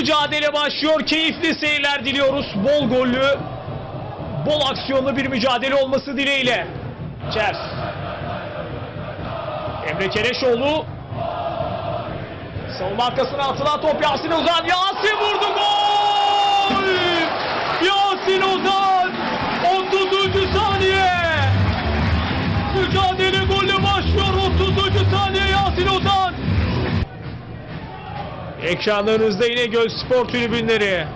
mücadele başlıyor. Keyifli seyirler diliyoruz. Bol gollü, bol aksiyonlu bir mücadele olması dileğiyle. Çers. Emre Keleşoğlu. Savunma arkasına atılan top Yasin Ozan. Yasin vurdu gol! Yasin Ozan! Ekranlarınızda yine Göz Spor tribünleri.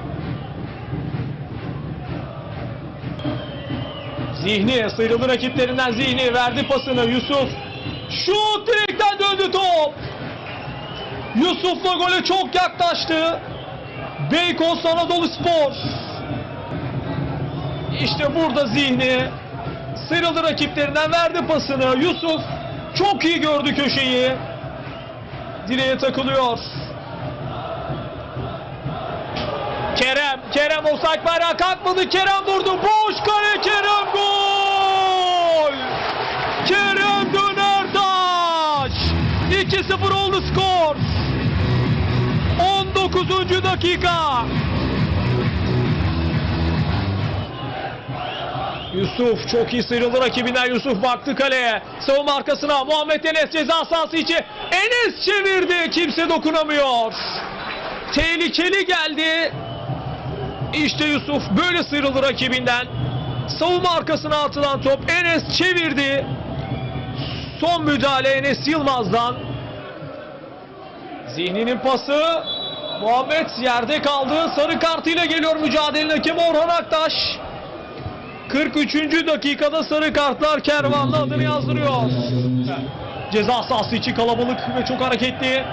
Zihni sıyrıldı rakiplerinden Zihni verdi pasını Yusuf. Şut direkten döndü top. Yusuf'la gole çok yaklaştı. Beykoz Anadolu Spor. İşte burada Zihni sıyrıldı rakiplerinden verdi pasını. Yusuf çok iyi gördü köşeyi. Direğe takılıyor. Kerem, Kerem offside bayrağı kalkmadı. Kerem vurdu. Boş kale Kerem gol! Kerem Dönertaş! 2-0 oldu skor. 19. dakika. Yusuf çok iyi sıyrıldı rakibinden. Yusuf baktı kaleye. Savunma arkasına Muhammed Enes ceza sahası içi. Enes çevirdi. Kimse dokunamıyor. Tehlikeli geldi. İşte Yusuf böyle sıyrıldı rakibinden. Savunma arkasına atılan top Enes çevirdi. Son müdahale Enes Yılmaz'dan. Zihninin pası. Muhammed yerde kaldı. Sarı kartıyla geliyor mücadelenin hakemi Orhan Aktaş. 43. dakikada sarı kartlar kervanla adını yazdırıyor. Ceza sahası içi kalabalık ve çok hareketli.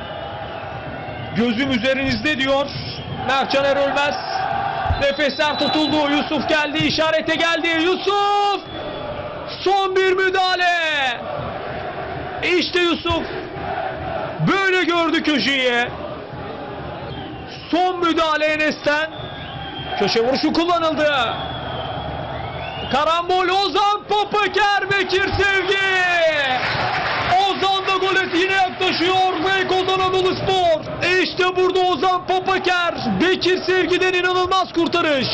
Gözüm üzerinizde diyor. Mertcan Erölmez. Nefesler tutuldu. Yusuf geldi. işarete geldi. Yusuf! Son bir müdahale. İşte Yusuf. Böyle gördü köşeyi. Son müdahale Enes'ten. Köşe vuruşu kullanıldı. Karambol Ozan Papaker Bekir Sevgi. Ozan da gole yine yaklaşıyor. Beykoz Anadolu Spor. İşte burada Ozan Papaker. Bekir Sevgi'den inanılmaz kurtarış.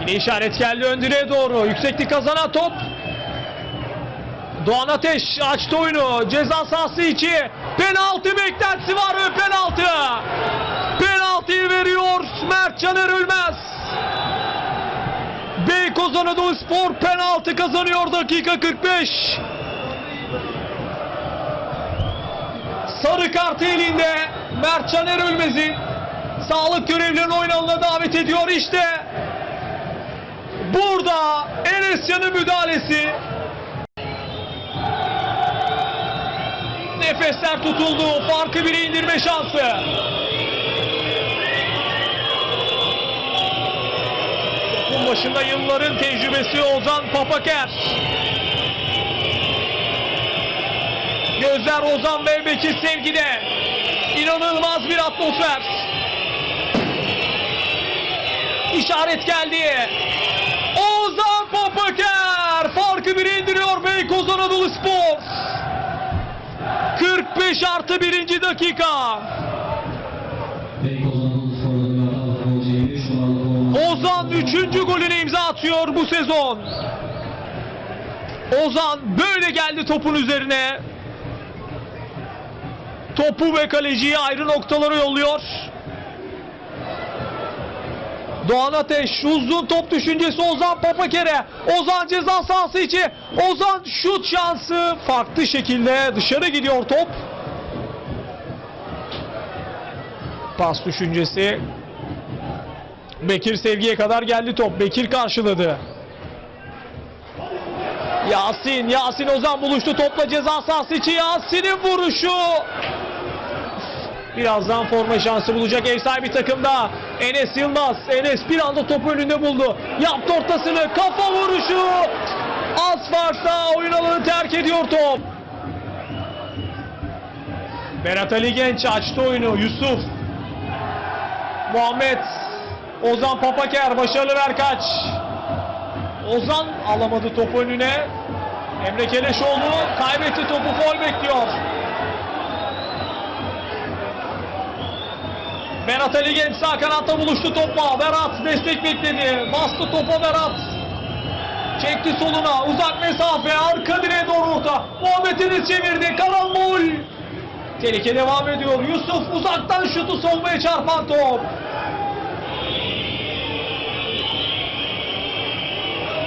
Yine işaret geldi ön direğe doğru. Yükseklik kazanan top. Doğan Ateş açtı oyunu. Ceza sahası içi. Penaltı beklentisi var ve penaltı. Penaltıyı veriyor Mert Caner Ölmez. Beykoz Anadolu Spor penaltı kazanıyor dakika 45. Sarı kartı elinde Mert Caner Ölmez'in sağlık görevlilerini oyun davet ediyor işte. Burada Enesyan'ın müdahalesi. Nefesler tutuldu. Farkı bire indirme şansı. Topun başında yılların tecrübesi Ozan Papaker. Gözler Ozan ve Bekir Sevgi'de. İnanılmaz bir atmosfer. İşaret geldi. Ozan Papaker farkı bire indiriyor Beykoz Anadolu Spor. 45 artı birinci dakika. Beykoz Anadolu Spor'dan futbolcu 23 numaralı Ozan 3. golünü imza atıyor bu sezon. Ozan böyle geldi topun üzerine. Topu ve kaleciyi ayrı noktalara yolluyor. Doğan Ateş uzun top düşüncesi Ozan Papaker'e. Ozan ceza sahası içi. Ozan şut şansı farklı şekilde dışarı gidiyor top. Pas düşüncesi Bekir Sevgi'ye kadar geldi top. Bekir karşıladı. Yasin, Yasin Ozan buluştu topla ceza sahası içi. Yasin'in vuruşu. Birazdan forma şansı bulacak ev sahibi takımda. Enes Yılmaz. Enes bir anda topu önünde buldu. Yaptı ortasını. Kafa vuruşu. Az farkla oyun alanı terk ediyor top. Berat Ali Genç açtı oyunu. Yusuf. Muhammed. Ozan Papaker. Başarılı Berkaç. Ozan alamadı topu önüne. Emre Keleşoğlu kaybetti topu. Gol bekliyor. Berat Ali Genç sağ kanatta buluştu topla. Berat destek bekledi. Bastı topa Berat. Çekti soluna. Uzak mesafe. Arka direğe doğru orta. Muhammed Enes çevirdi. Karambol. Tehlike devam ediyor. Yusuf uzaktan şutu savunmaya çarpan top.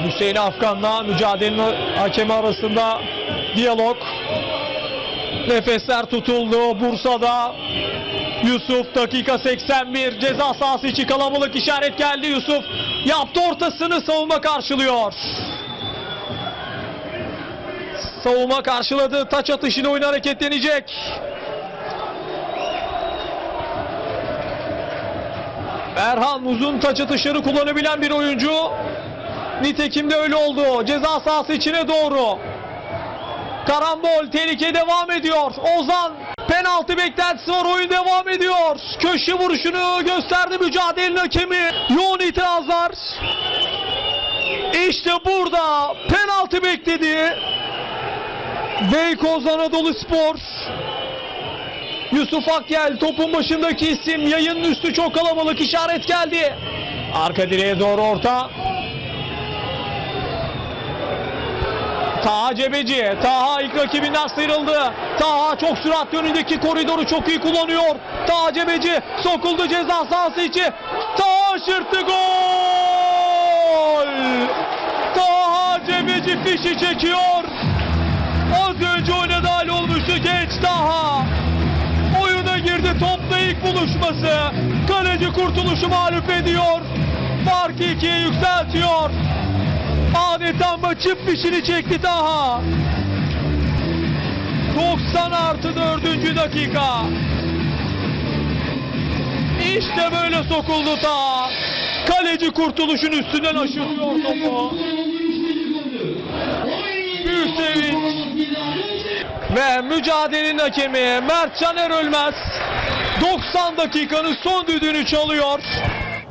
Hüseyin Afgan'la mücadelenin hakemi arasında diyalog. Nefesler tutuldu Bursa'da. Yusuf dakika 81 ceza sahası içi kalabalık işaret geldi Yusuf. Yaptı ortasını savunma karşılıyor. Savunma karşıladı. Taç atışını oyun hareketlenecek. Erhan uzun taç atışları kullanabilen bir oyuncu. Nitekim de öyle oldu. Ceza sahası içine doğru. Karambol tehlike devam ediyor. Ozan penaltı beklentisi var. Oyun devam ediyor. Köşe vuruşunu gösterdi mücadelenin hakemi. Yoğun itirazlar. İşte burada penaltı bekledi. Beykoz Anadolu Spor. Yusuf Akyel topun başındaki isim. Yayının üstü çok kalabalık işaret geldi. Arka direğe doğru orta. Taha Cebeci. Taha ilk rakibinden sıyrıldı. Taha çok süratli önündeki koridoru çok iyi kullanıyor. Taha Cebeci sokuldu ceza sahası içi. Taha şırttı gol. Taha Cebeci fişi çekiyor. Az önce oyuna dahil olmuştu genç Taha. Oyuna girdi topla ilk buluşması. Kaleci kurtuluşu mağlup ediyor. Farkı ikiye yükseltiyor. Adeta maçın fişini çekti Taha. 90 artı 4. dakika. İşte böyle sokuldu Taha. Kaleci kurtuluşun üstünden aşırıyor topu. Büyük sevinç. Ve mücadelenin hakemi Mert Caner Ölmez 90 dakikanın son düdüğünü çalıyor.